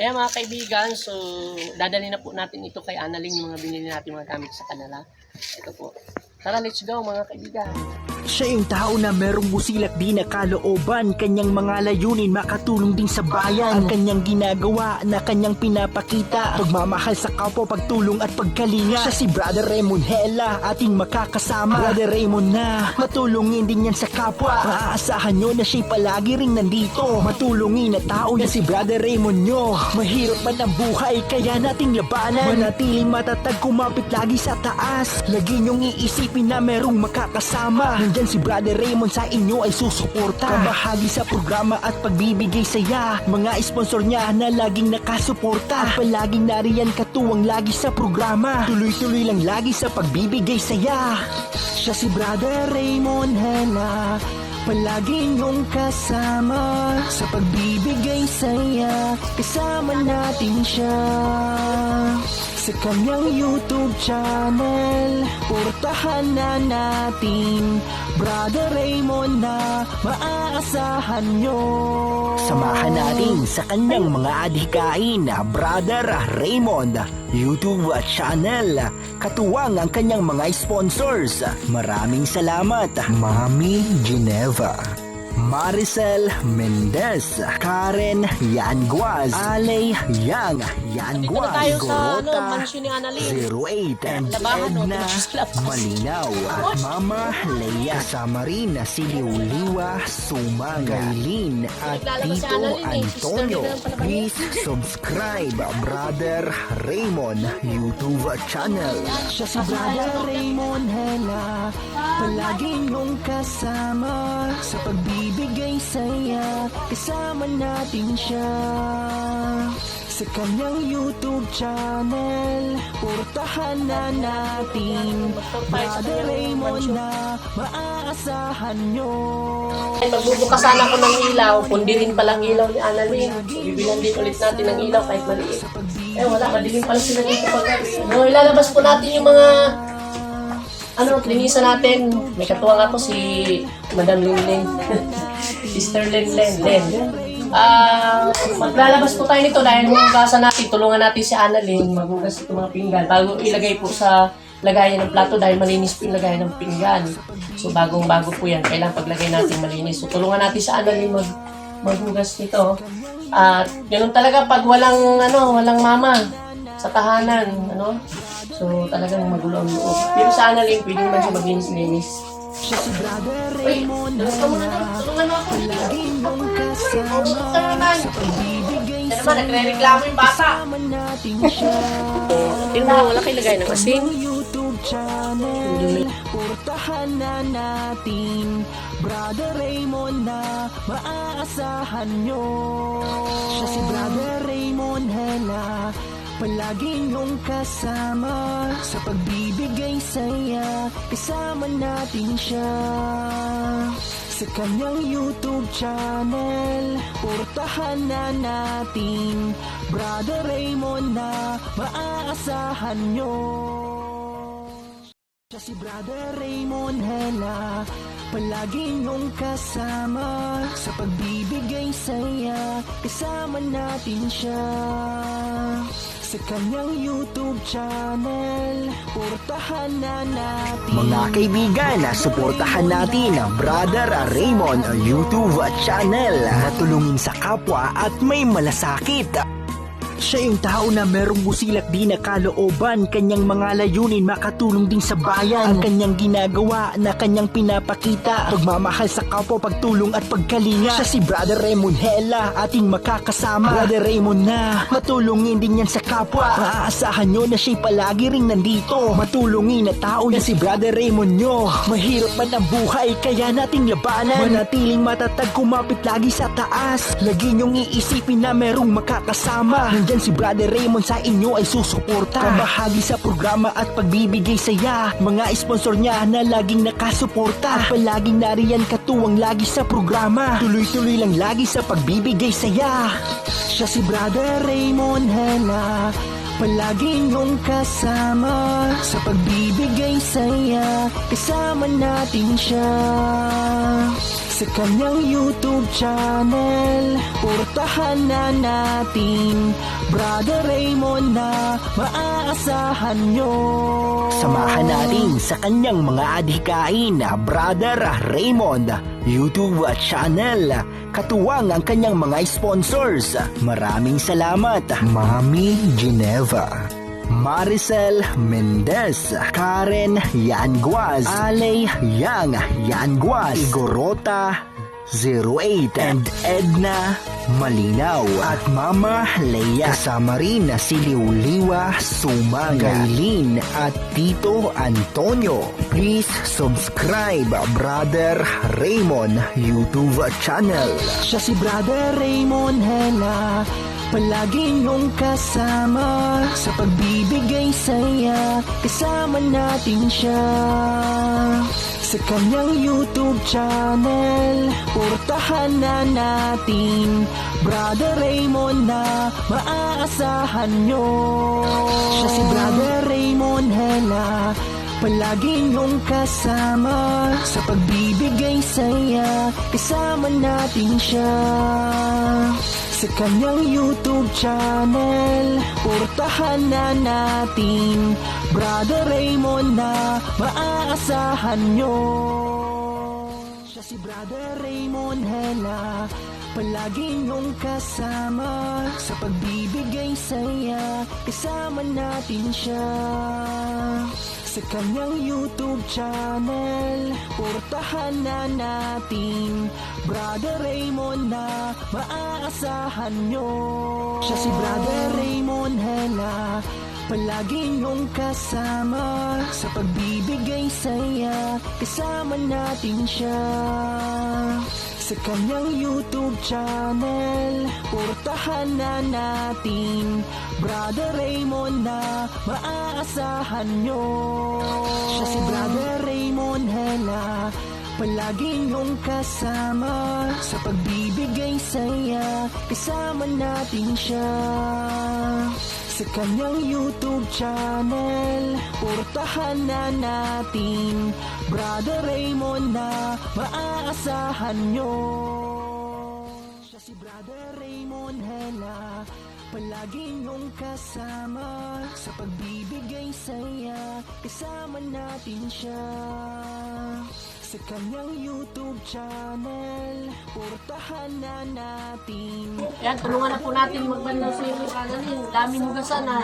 Ayan mga kaibigan, so dadali na po natin ito kay Annalyn yung mga binili natin mga gamit sa kanila. Ito po. Tara, let's go mga kaibigan. Siya yung tao na merong busilak di na kalooban Kanyang mga layunin makatulong din sa bayan. Ang kanyang ginagawa na kanyang pinapakita. Pagmamahal sa kapwa, pagtulong at pagkalinga. Siya si Brother Raymond Hela, ating makakasama. Brother Raymond na matulungin din yan sa kapwa. Maaasahan nyo na siya'y palagi ring nandito. Matulungin na tao yan si Brother Raymond nyo. Mahirap man ang buhay kaya nating labanan. Manatiling matatag kumapit lagi sa taas. Lagi nyong iisipin na merong makakasama Nandyan si Brother Raymond sa inyo ay susuporta. Kabahagi sa programa at pagbibigay saya Mga sponsor niya na laging nakasuporta. At palaging nariyan katuwang lagi sa programa. Tuloy-tuloy lang lagi sa pagbibigay saya Siya si Brother Raymond Hela Palagi niyong kasama Sa pagbibigay saya Kasama natin siya sa kanyang YouTube channel. Portahan na natin Brother Raymond na maaasahan nyo. Samahan natin sa kanyang mga adhikain Brother Raymond YouTube channel. Katuwang ang kanyang mga sponsors. Maraming salamat Mami Geneva Maricel Mendez, Karen Yanguaz, Ale Yang Yanguaz, tayo sa ano, Gorota Annalyn. 08 and? Edna. Malinaw at Mama Leia kasama rin si Liuliwa Sumang Gailin at Tito eh. Antonio please subscribe Brother Raymond YouTube channel siya si Brother Raymond Hela palagi niyong kasama sa pagbibigay saya kasama natin siya sa kanyang YouTube channel Portahan na natin Brother Raymond na maaasahan nyo Ay, magbubukasan ako ng ilaw. Kundi rin palang ilaw ni Annalyn. Bibilan din ulit natin ng ilaw kahit maliit. Eh, wala. Madilim pala sila dito pag No, ilalabas po natin yung mga ano, linisan natin. May katuwang ako si Madam Linlin. Sister Linlin. Len. Ah, maglalabas po tayo nito dahil hugasan natin, tulungan natin si Annalyn maghugas itong mga pinggan bago ilagay po sa lagayan ng plato dahil malinis po yung lagayan ng pinggan. So bagong bago po yan, kailangan paglagay natin malinis. So tulungan natin si Annalyn mag maghugas nito. At ganun talaga pag walang ano, walang mama sa tahanan, ano? So talagang magulo ang loob. Pero sa Annalyn, pwede naman siya maglinis-linis. Siya si Brother Uy, Raymond tulungan mo na Hela to. Tulungan mo ako. Niyong kasama Ito naman. Ito naman, nagre-reklamo yung bata. Tingnan mo, wala kayo lagay ng asin. Ang YouTube channel Portahan na natin Brother Raymond na maaasahan nyo Siya si Brother Raymond Hela Palagi niyong kasama. Sa pagbibigay saya Kasama natin siya. Sa kanyang YouTube channel Portahan na natin. Brother Raymond na maaasahan nyo. Siya si Brother Raymond Hela. Palagi niyong kasama. Sa pagbibigay saya Kasama natin siya sa kanyang YouTube channel. Portahan na natin. Mga kaibigan, suportahan natin ang Brother Raymond YouTube channel. Matulungin sa kapwa at may malasakit siya yung tao na merong busilak di na kalooban Kanyang mga layunin makatulong din sa bayan. Ang kanyang ginagawa na kanyang pinapakita. Pagmamahal sa kapwa, pagtulong at pagkalinga. Siya si Brother Raymond Hela, ating makakasama. Brother Raymond na matulungin din yan sa kapwa. Maaasahan nyo na siya'y palagi ring nandito. Matulungin na tao yan si Brother Raymond nyo. Mahirap man ang buhay kaya nating labanan. Manatiling matatag kumapit lagi sa taas. Lagi nyong iisipin na merong makakasama Nandyan si Brother Raymond sa inyo ay susuporta. Kabahagi sa programa at pagbibigay saya Mga sponsor niya na laging nakasuporta. At palaging nariyan katuwang lagi sa programa. Tuloy-tuloy lang lagi sa pagbibigay saya Siya si Brother Raymond Hela. Palagi niyong kasama Sa pagbibigay saya Kasama natin siya Sa kanyang YouTube channel. Portahan na natin Brother Raymond na maaasahan nyo. Samahan natin sa kanyang mga adhikain Brother Raymond. YouTube channel. Katuwang ang kanyang mga sponsors. Maraming salamat Mami Geneva Maricel Mendez, Karen Yanguaz, Ale Yang Yanguaz, Igorota 08 and Edna Malinaw at Mama Leia kasama rin na si Liwliwa Sumang, Gailin at Tito Antonio. Please subscribe Brother Raymond YouTube channel. Siya si Brother Raymond Hela Palagi niyong kasama. Sa pagbibigay saya Kasama natin siya. Sa kanyang YouTube channel Portahan na natin. Brother Raymond na maaasahan nyo Siya si Brother Raymond Hela. Palagi niyong kasama. Sa pagbibigay saya Kasama natin siya sa kanyang YouTube channel. Portahan na natin Brother Raymond na maaasahan nyo. Siya si Brother Raymond Hela Palagi niyong kasama. Sa pagbibigay saya Kasama natin siya. Sa kanyang YouTube channel Portahan na natin Brother Raymond na maaasahan nyo. Siya si Brother Raymond Hela Palagi niyong kasama. Sa pagbibigay saya Kasama natin siya. Sa kanyang YouTube channel Portahan na natin. Brother Raymond na maaasahan nyo. Siya si Brother Raymond Hela Palagi niyong kasama. Sa pagbibigay saya Kasama natin siya. Sa kanyang YouTube channel Portahan na natin. Brother Raymond na maaasahan nyo. Siya si Brother Raymond Hela. Palagi niyong kasama. Sa pagbibigay saya Kasama natin siya sa kanyang YouTube channel Portahan na natin Yan, tulungan na po natin magbandaw sa iyo. Kananin, daming hugasan na.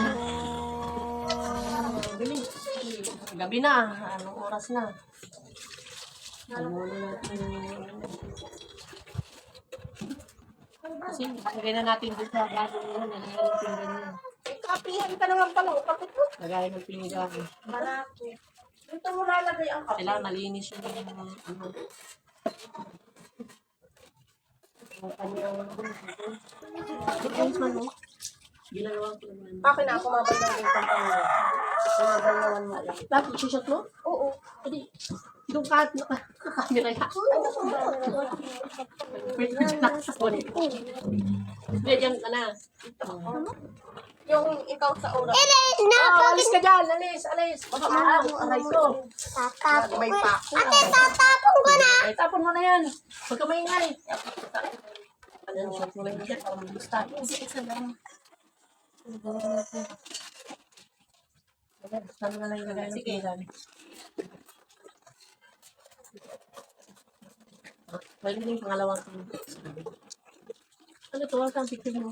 Gabi. Gabi na. Anong oras na? Ano na natin. Kasi lagay na natin dito sa bago nila. Lagay ng pinggan niya. Kapihan ka naman pala. Bakit mo? Lagay ng pinggan. Marami. Dito mo lalagay ang kape. Kailangan malinis yung ano. Ang kanyang Ito man mo. Ginagawa ko naman. Akin na, kumabay na yung pampangyo. Kumabay naman mo lang. Tapos, shot mo? Oo. Hindi. Yung kat na kamera ya. Wait, wait, sorry. Hindi, dyan ka na. Yung ikaw sa oras. Ah, alis ka dyan, alis, alis. Baka maaw, aray ko. May pa. Ate, tatapon ko na. Ay, tapon mo na yan. Huwag ka maingay. Ano, shot mo lang dyan para tayo. Isa lang. Na lang ilagay ng pinggan? Ah, Pwede na yung pangalawang. Ano to? Ang picture mo?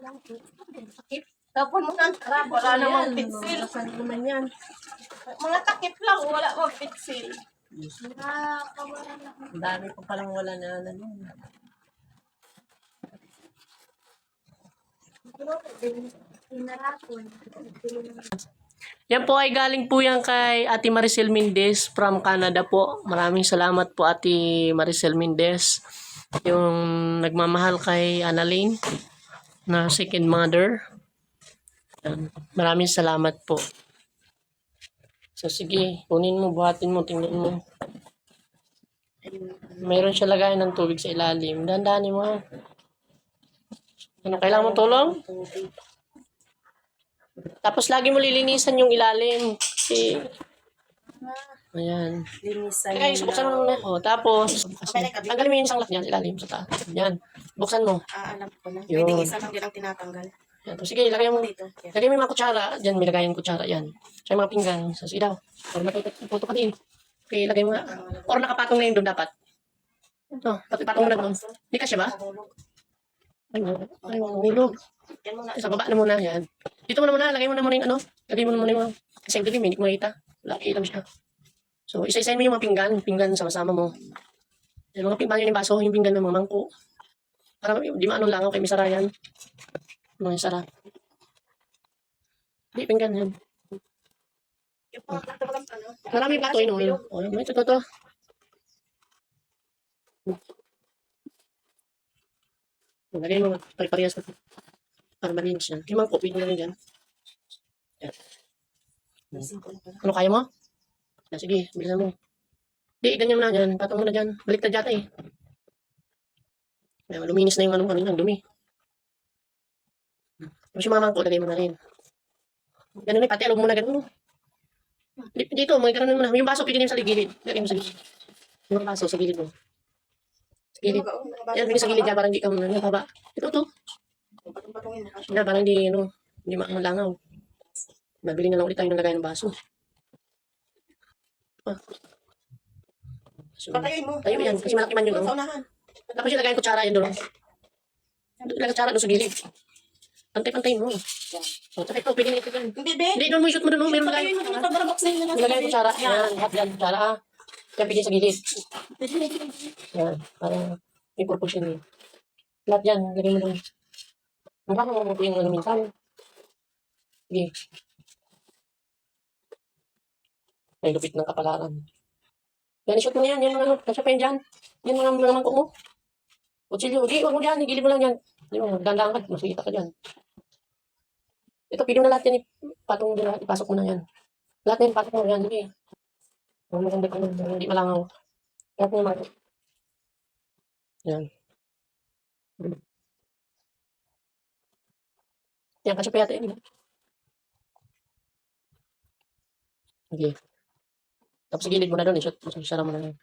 Takip. Tapon mo ng trap. Wala namang pitsil. Saan naman yan? Mga takip lang. Wala mang pitsil. Ang dami pa palang wala na ano. Yan po ay galing po yan kay Ate Maricel Mendez from Canada po. Maraming salamat po Ate Maricel Mendez. Yung nagmamahal kay Annalyn na second mother. Maraming salamat po. So sige, kunin mo, buhatin mo, tingnan mo. Mayroon siya lagay ng tubig sa ilalim. Dandanin mo. Ano, kailangan mo tulong? Tapos lagi mo lilinisan yung ilalim. Kasi Ayan. Linisan Okay, so buksan mo muna. O, tapos, like, tanggalin mo yung isang lock niyan, ilalim sa taas. Yan. Buksan mo. Ah, alam ko na. Yun. Pwede isa lang din ang tinatanggal. Yan. Tapos, sige, ilagay mo. Dito. Yan. Lagay mo yung mga kutsara. Diyan, may lagayan kutsara. Yan. Sa mga pinggan. Sa sidaw. Para matututo ka din. Okay, ilagay mo nga. Or nakapatong na yun doon dapat. Ito, pati patong na doon. Hindi ka siya ba? Ay, ay, hulog. Sa baba na muna, yan. Dito mo na muna, lagay mo na muna yung ano. Lagay mo na muna yung kasi ang dilim, hindi ko makita. Laki lang siya. So, isa-isayin mo yung mga pinggan, pinggan sama-sama mo. Yung mga pinggan yung baso, yung pinggan ng mga mangko. Para di maano langaw kay Misara yan. Mga sara. Di, pinggan yan. Walang ano. Marami plato yun. Oh, oh may ito, ito. Lagay mo, pare-parehas na. Para malinis yan. Yung mangko, pwede na rin dyan. Pa. Ano kaya mo? Ah, sige, bilisan mo. Di, ganyan na dyan. Patong mo na dyan. Baliktad yata eh. Kaya luminis na yung ano kanina, dumi. Tapos yung mamang ko, lagay mo na rin. Ganun eh, pati alog mo na ganun. Di- Dito, mga ganun mo na. Yung baso, din sa gilid. Lagay mo sa gilid. Yung baso, sa gilid mo. Sa gilid. Yan, pwede sa gilid dyan, parang di ka mo na baba. Ito, ito. Patong-patongin mo. Yan, parang di, ano, hindi maangalangaw. Mabili na lang ulit tayo ng lagay ng baso. Ah. So, Patayuin mo. Tayo yan, kasi malaki man yun, Sa unahan. Tapos yung yung kutsara yun doon. Lagay kutsara doon sa gilid. Pantay-pantay mo. O, tapos ito, pwede na ito yan. Hindi, be. Hindi, doon mo i-shoot mo doon. Meron. Patayuin mo box na yun. Ilagay yung kutsara. Yan, lahat yan, kutsara. ah. Yan, pwede sa gilid. Yan, para may purpose yun. Lahat yan, lagay mo doon. Mukha mo mo yung ano minsan. Sige. May lupit ng kapalaran. Yan, i-shoot mo yan. Yan mga ano, kasya yan dyan. Yan mga mga mangkok mo. Kutsilyo. Di, huwag mo dyan. Igilid mo lang yan. Di mo, dandaan ka. Masikita ka dyan. Ito, pwede mo na lahat yan. Patong mo na, ipasok mo na yan. Lahat na yan, pasok mo yan. Sige. Huwag maganda ka na. Hindi malangaw. Lahat na yan. Yan. Yan, kasya pa yata yan. Sige. Tapos gilid mo na doon, i-shoot. Isara mo na yan.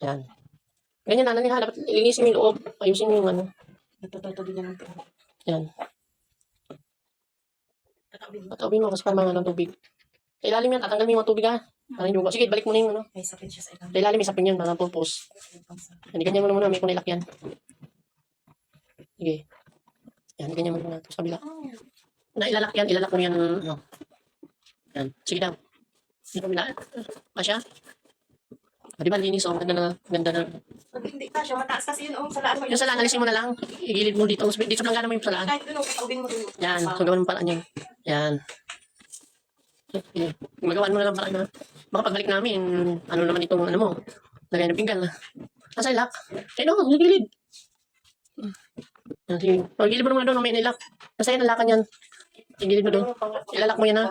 Yan. Ganyan na, naniha. Dapat linisin mo yung loob. Ayusin mo yung ano. Natututo din yan. Yan. Tatawin mo. Kasi para mga ng tubig. Sa ilalim yan, tatanggal mo yung mga tubig ha. Para hindi mo. Sige, balik mo na yung ano. May sapin siya sa ilang. Sa ilalim, isapin yan, para purpose. Yan, ganyan mo na muna, may kunilak yan. Sige. Yan, ganyan mo muna. Tapos kabila. Na ilalak yan, ilalak mo yan. Ano. Yan, sige daw. Yung kabila. Masya? O, di ba, linis o. Ganda na, ganda na. Hindi ka siya. Mataas kasi yun. Oh, salaan mo. Yung salaan, alisin mo na lang. Igilid mo dito. Dito lang gana mo yung salaan. Kahit doon, oh, patawin mo dun. Yan, kung gawin mo paraan yan. Yan. Okay. Magawaan mo na lang paraan na. Baka pagbalik namin, ano naman itong ano mo, lagay ng pinggan na. Nasa ilak. Eh no, yung gilid. Yan, sige. Pag-gilid mo naman doon, may nilak. Nasa yan, nalakan yan. Igilid mo doon. Ilalak mo yan ha.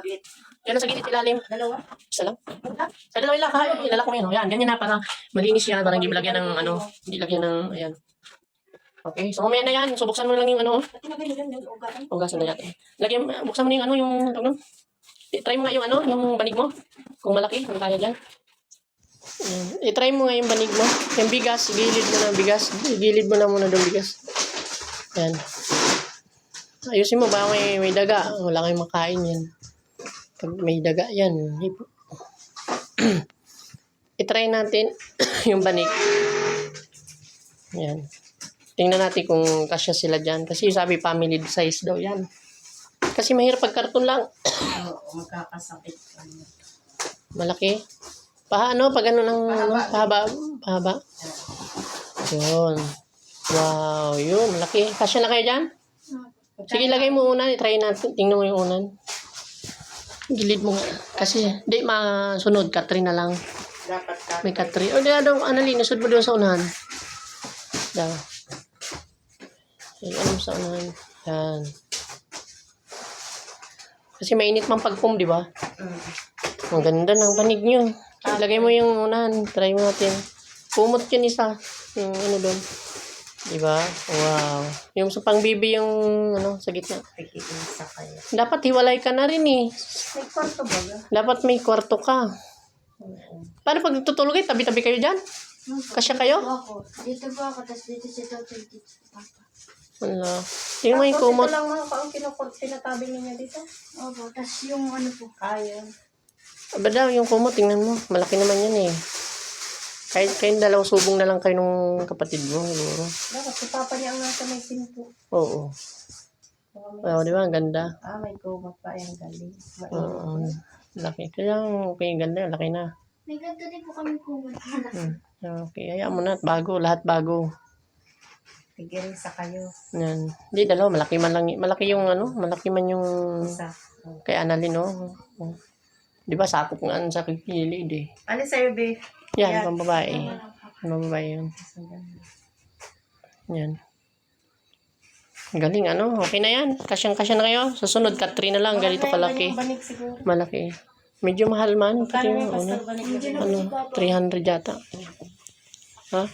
Yan sa gilid, ilalim. Dalawa. Isa lang. Sa dalawa ilak ha. Ilalak mo yan. oh. Yan, ganyan na. Para malinis yan. Para hindi malagyan ng ano. Hindi lagyan ng, ayan. Okay, so mamaya na yan. So buksan mo lang yung ano. Yung ugatan. Hugasan na natin. Lagyan, buksan mo na yung ano, yung, ano, try mo nga yung ano, yung banig mo. Kung malaki, kung kaya dyan. Ayan. I-try mo nga yung banig mo. Yung bigas, gilid mo na bigas. Gilid mo na muna doon bigas. Yan. Ayusin mo, baka may, may daga. Wala kayong makain yan. Pag may daga, yan. I-try natin yung banig. Yan. Tingnan natin kung kasya sila dyan. Kasi sabi family size daw yan. Kasi mahirap pag karton lang. Oo, magkakasakit. Malaki. Paano? Pag ano ng ano, pahaba? Pahaba? Yun. Wow, yun. Malaki. Kasya na kayo dyan? Sige, lagay mo unan. I-try natin. Tingnan mo yung unan. Gilid mo nga. Kasi, di masunod. Katri na lang. Dapat ka. May katri. O, di daw, Annalyn, nasud mo doon sa unahan. Daw. Ay, ano sa unahan? Yan. Kasi mainit man pag-foam, di ba? Ang ganda ng panig nyo. Ilagay mo yung unahan. Try mo natin. Kumot yun isa. Yung ano doon. Di ba? Wow. Yung sa pangbibi yung ano, sa gitna. Kayo. Dapat hiwalay ka na rin eh. May kwarto ba? Dapat may kwarto ka. Paano pag tutulog kayo? Tabi-tabi kayo dyan? Kasya kayo? Ako. Dito po ako, tapos dito si Dr. dito si Papa. Wala. Yung may Tapos kumot. ito lang mga kaong kinukot, pinatabi niya dito. Opo, tapos yung ano po. Ayun. Aba daw, yung kumot, tingnan mo. Malaki naman yan eh. Kahit kayong dalawang subong na lang kayo nung kapatid mo, siguro. Dapat si Papa niya ang nasa may pinto. Oo. Oo, di ba? Ang ganda. Ah, may kumot pa yung galing. Oo. laki. Kaya okay, ang ganda. Laki na. May ganito din po kami kumot. Hmm. Okay, hayaan mo na. Bago. Lahat bago. Tigil sa kayo. Yan. Hindi, dalawa. Malaki man lang. Malaki yung ano. Malaki man yung Isa. kay Annalyn, no? Oh. Di ba, sakop nga sa kikilid eh. Ano sa'yo, be? Yan, Yan. pang babae. Pang babae yun. Yan. Galing, ano? Okay na yan. Kasyang-kasya na kayo. Susunod, cut na lang. Ganito kalaki. Malaki. Medyo mahal man. Kano yung ano, ano, 300 yata. Ha?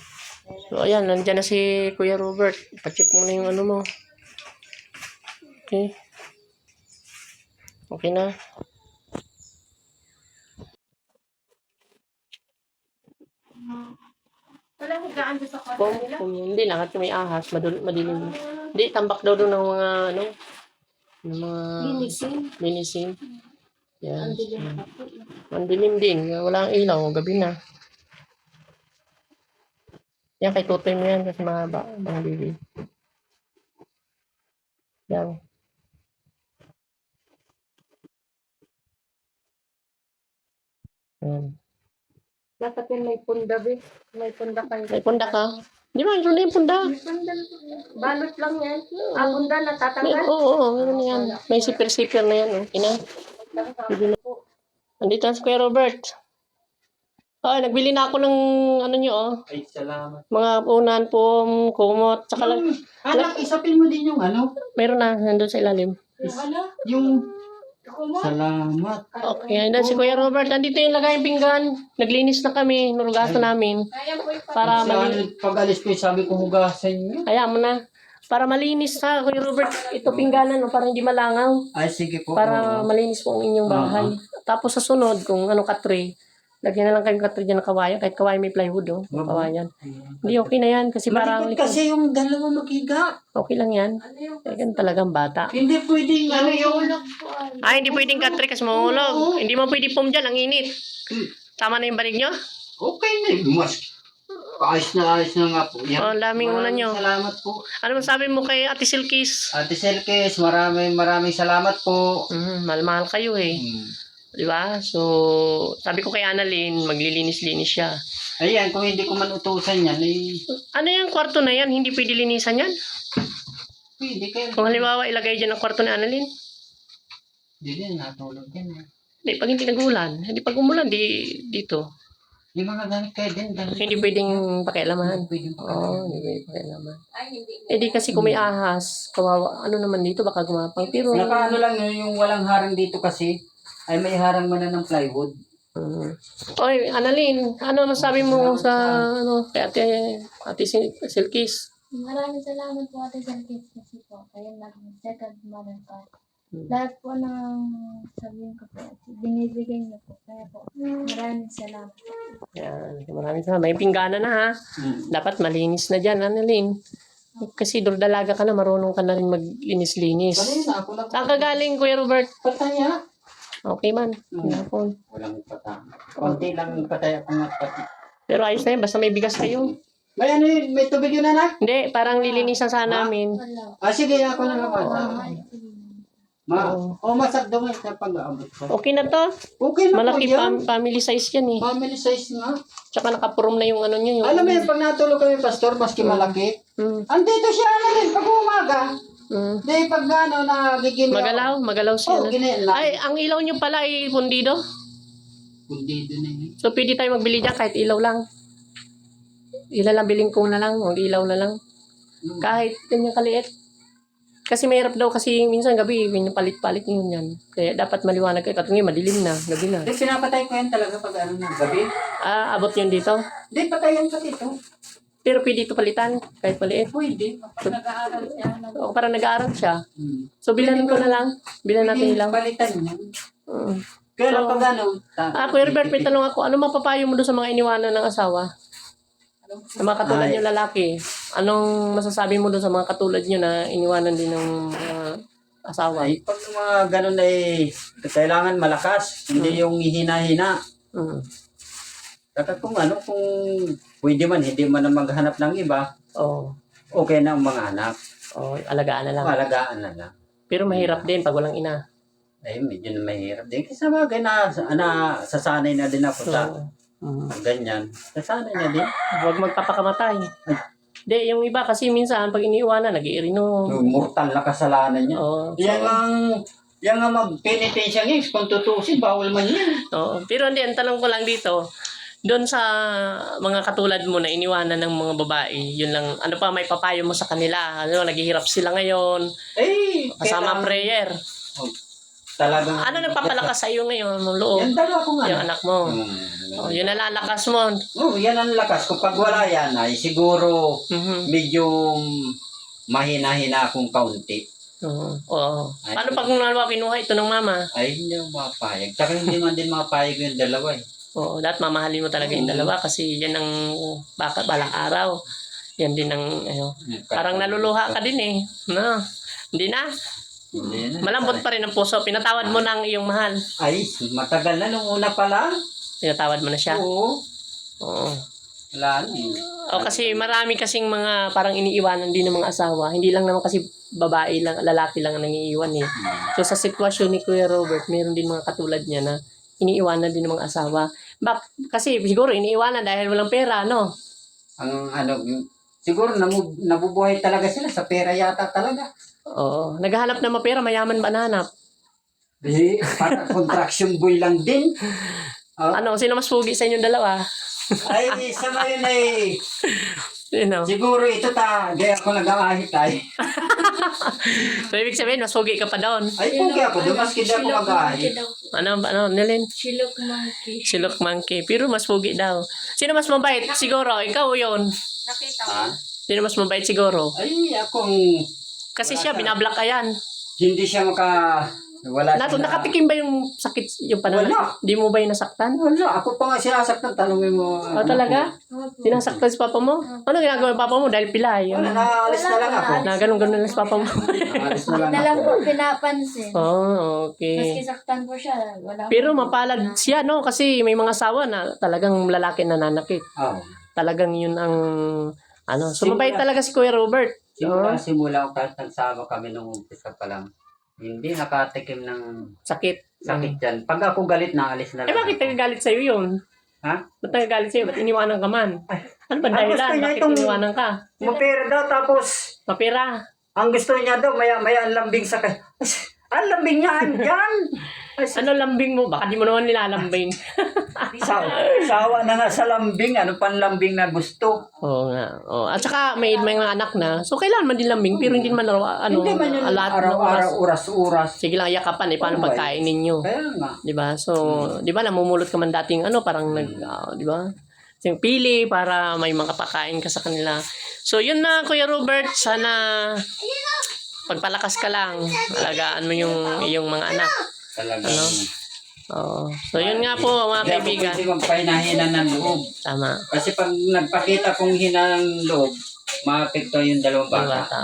So, ayan. Nandiyan na si Kuya Robert. Pacheck mo na yung ano mo. Okay. Okay na. Wala higaan doon sa kwarto Kung, nila. kung hindi na, kasi may ahas, madul, madilim. Hindi, tambak daw doon ng mga, ano, ng mga Linisin. linisin. Yan. Ang dilim pa po. Din. Wala ang ilaw. Gabi na. Yan, kay tutoy mo yan kasi mahaba. Mga baby. Yan. Yan. Dapat yun may punda, be. May punda kayo. May punda ka? Di ba? Na yung punda. May punda na po. Balot lang yan. Ah, punda May, natatanggal. oo, oo, meron na yan. May sipir-sipir na yan. Oh. Ina. Andito na si Kuya Robert. Ay, nagbili na ako ng ano nyo, oh. Ay, salamat. Mga unan po, kumot, tsaka lang, Anak, isapin mo din yung ano? meron na, nandun sa ilalim. Yung ano? Yung... Salamat. Okay, andun si Kuya Robert. Nandito yung lagay yung pinggan. Naglinis na kami, nurugasan namin. Ayan po yung Para Sa malinis. pag-alis ko, sabi ko hugasan niyo. Kaya mo na. Para malinis ha, Kuya Robert. Ito pingganan, no, para hindi malangaw. Ay, sige po. Para oo. malinis po ang inyong bahay. Tapos sa sunod, kung ano katre, lagyan na lang kayong katre dyan ng kawayan. Kahit kawayan may plywood, oh. Mo. Kawayan. Hindi, okay na yan. Kasi parang Malikot kasi yung dalawa maghiga. okay lang yan. Eh, ganun talagang bata. Hindi pwedeng ano yung... Ay, hindi pwedeng katre kasi mahulog. Hindi mo pwede pum dyan, ang init. Tama na yung banig nyo? Okay na yun. Mas... Ayos na ayos na nga po. Yan. Oh, ang daming una nyo. Salamat po. Ano masabi mo kay Ate Silkis? Ate Selkes, maraming maraming salamat po. Mm, mahal-mahal kayo eh. Hmm. Di ba? So, sabi ko kay Annalyn, maglilinis-linis siya. Ayan, kung hindi ko man utusan yan, eh, Ano yung kwarto na yan? Hindi pwede linisan yan? pwede kayo. Kung halimbawa ilagay dyan ang kwarto ni Annalyn, Hindi din, natulog din. eh. Hindi, pag hindi nag-ulan, hindi pag umulan, di dito. Yung mga gamit kayo din. Dahil Hindi pwedeng pakialamahan. Pwede Oo, hindi pwedeng pakialaman. Eh di kasi kung may ahas, kawawa, ano naman dito, baka gumapang. Pero, Nakaano lang no, yung walang harang dito kasi ay may harang man na ng plywood. mm. Oy, Annalyn, ano masabi mo sa, ano, kay ate, ate Sil- Silkis? Maraming salamat po Ate Salkit kasi po kayo naging second mother ko. Hmm. Lahat po ng sabihin ko po, binibigay niyo po. Kaya po, maraming salamat. Yan, maraming salamat. May pinggana na ha. Dapat malinis na dyan, Annalyn. Kasi dalaga ka na, marunong ka na rin maglinis-linis. Kanina ako lang. Saan ka galing, Kuya Robert? Pataya. Okay man. Hapon. Walang patay. Konti lang patay ako pati. Pero ayos na yun, basta may bigas kayo. May ano yun? May tubig yun anak? Hindi, parang lilinisan sana namin. Ah sige, ako na naman. Ma, oh, masag daw sa pag-aabot ko. Okay na to. Okay na Malaki po yan. fam- family size yan eh. Family size nga. Tsaka nakapurom na yung ano nyo. Yung, Alam mo yun, pag natulog kami, pastor, maski malaki, Mm, andito siya ano rin, pag umaga. Mm. Di pag ano, nagiging... Magalaw, magalaw siya. Oh, ginila. Ay, ang ilaw nyo pala ay pundido. Kundi doon na yun. So, pwede tayo magbili dyan kahit ilaw lang. Ilan lang biling ko na lang, o ilaw na lang. Kahit ganyan kaliit. Kasi mahirap daw kasi minsan gabi, pinapalit-palit yun yan. Kaya dapat maliwanag kayo. Katong madilim na, gabi na. Di, pinapatay ko yan talaga pag ano na gabi. Ah, abot yun dito. Di, patayan pa dito. Pero pwede ito palitan, kahit maliit. Pwede. Kapag nag-aaral siya. nag- O, parang nag-aaral siya. Hmm. So, bilanin ko na lang. Bilan natin ilaw. Palitan niya. Mm. Pero So, pag ano, ta- Ah, Kuya Robert, may tanong ako. Ano mapapayo mo doon sa mga iniwanan ng asawa? Sa mga katulad Ay. niyo lalaki. Anong masasabi mo doon sa mga katulad niyo na iniwanan din ng mga asawa? Ay, pag yung mga ganun ay kailangan malakas, hindi yung hihina-hina. Mm. Dapat kung ano, kung pwede man, hindi man na maghanap ng iba, Oo. okay na ang mga anak. Oh, alagaan na lang. Malagaan na lang. Pero mahirap din pag walang ina. Ay, medyo na mahirap din. Kasi sa bagay na, na sasanay na din ako So, sa mm. ganyan. Sasanay na din. huwag magpapakamatay. Hindi, yung iba kasi minsan pag iniiwanan, nag-iirinom. Yung mortal na kasalanan niya. Oo. Yan ang, yan ang mag-penitensya ngayon. Kung tutusin, bawal man yan. Oo. Pero hindi, ang tanong ko lang dito, doon sa mga katulad mo na iniwanan ng mga babae, yun lang, ano pa may papayo mo sa kanila? Ano, naghihirap sila ngayon, Eh, kasama kailangan- prayer. Talagang... Ano nagpapalakas sa iyo ngayon, ng loob? Yan dalawa ko nga. Yung anak mo. Hmm. Oh, yun nalalakas mo. Oh, yan ang lakas. Kapag wala yan, ay siguro Mhm. medyo mahina-hina akong kaunti. Oo. Oo. Paano pag nalawa kinuha ito ng mama? Ay, hindi ako mapayag. Tsaka hindi man din mapayag yung dalawa eh. Oo, dapat mamahalin mo talaga yung dalawa kasi yan ang baka balang araw. Yan din ang ano, parang naluluha ka din eh. No. Hindi na. Hindi na. Malambot pa rin ang puso. Pinatawad mo na ang iyong mahal. Ay, matagal na nung una pa lang. Pinatawad mo na siya. Oo. Oo. Wala na eh. O kasi marami kasing mga parang iniiwanan din ng mga asawa. Hindi lang naman kasi babae lang, lalaki lang ang nangiiwan eh. So sa sitwasyon ni Kuya Robert, mayroon din mga katulad niya na iniiwanan din ng mga asawa. Bak kasi siguro iniiwanan dahil walang pera, no? Ang ano, siguro namu, nabubuhay talaga sila sa pera yata talaga. Oo. Naghahanap na mapera, mayaman ba nahanap? Eh, para contraction boy lang din. Ah, Ano, sino mas pugi sa inyong dalawa? ay, sa ngayon ay, Sino? siguro ito ta, di ako nag-aahit ay. So, ibig sabihin, mas pugi ka pa doon. Ay, pugi ako, doon maski di ako mag-aahit. Ano, ano, Nilin? Silok monkey. Silok monkey. Pero mas pugi daw. Sino mas mabait? Siguro, ikaw yun. Nakita mo. Ha? Sino mas mabait siguro? Ay, akong Kasi siya, binablock ka yan. hindi siya maka... Wala Nat- siya na- nakatikim ba yung sakit, yung pananakit? Wala. Di mo ba yung nasaktan? Wala, ako pa nga sinasaktan, tanongin mo. Oh, talaga? Sinasaktan si papa mo? Ano ginagawa ng papa mo? Dahil pilay. Wala, Yun. naalis na lang ako. Na ganun-ganun lang si papa mo. Naalis na lang Na lang ako. po pinapansin. oh, okay. Maski saktan po siya, wala Pero po- mapalad siya, no? Kasi may mga asawa na talagang lalaki na nanakit. Oo. Talagang yun ang... Ano, Simula. mabait talaga si Kuya Robert. Simula, simula ko kahit nagsama kami nung umpisa pa lang. Hindi nakatikim ng Sakit. sakit yan. Pag ako galit, naalis na Eh lang. bakit ako. nagagalit sa'yo yun? Ha? Ba't nagagalit sa'yo? Ba't iniwanan ka man? Ano ba Ang dahilan? gusto niya Bakit itong- iniwanan ka? Mapira daw, tapos Mapira. ang gusto niya daw, maya, maya ang lambing sa kay. Ang lambing niya, andyan! Ano lambing mo? Baka di mo naman nilalambing. sa, sawa na nga sa lambing, ano pan lambing na gusto. Oo nga. Oo. At saka may may mga anak na. So kailangan man din lambing pero hindi man araw, ano, Hindi man yun ng araw-araw, oras. oras-oras. Sige lang yakapan eh paano Oo, pagkain ninyo. Kaya nga. 'Di ba? So, 'di ba namumulot ka man dating ano parang nag ah, 'di ba? Yung pili para may makapakain ka sa kanila. So, yun na Kuya Robert, sana pagpalakas ka lang. Alagaan mo yung iyong mga anak. Talagang. Ano? Oo. So, yun nga po mga Hindi ako kaibigan. pwede magpahinahinan ng loob. Tama. Kasi pag nagpakita kong hinang loob, maapekto yung dalawang Yung bata. bata.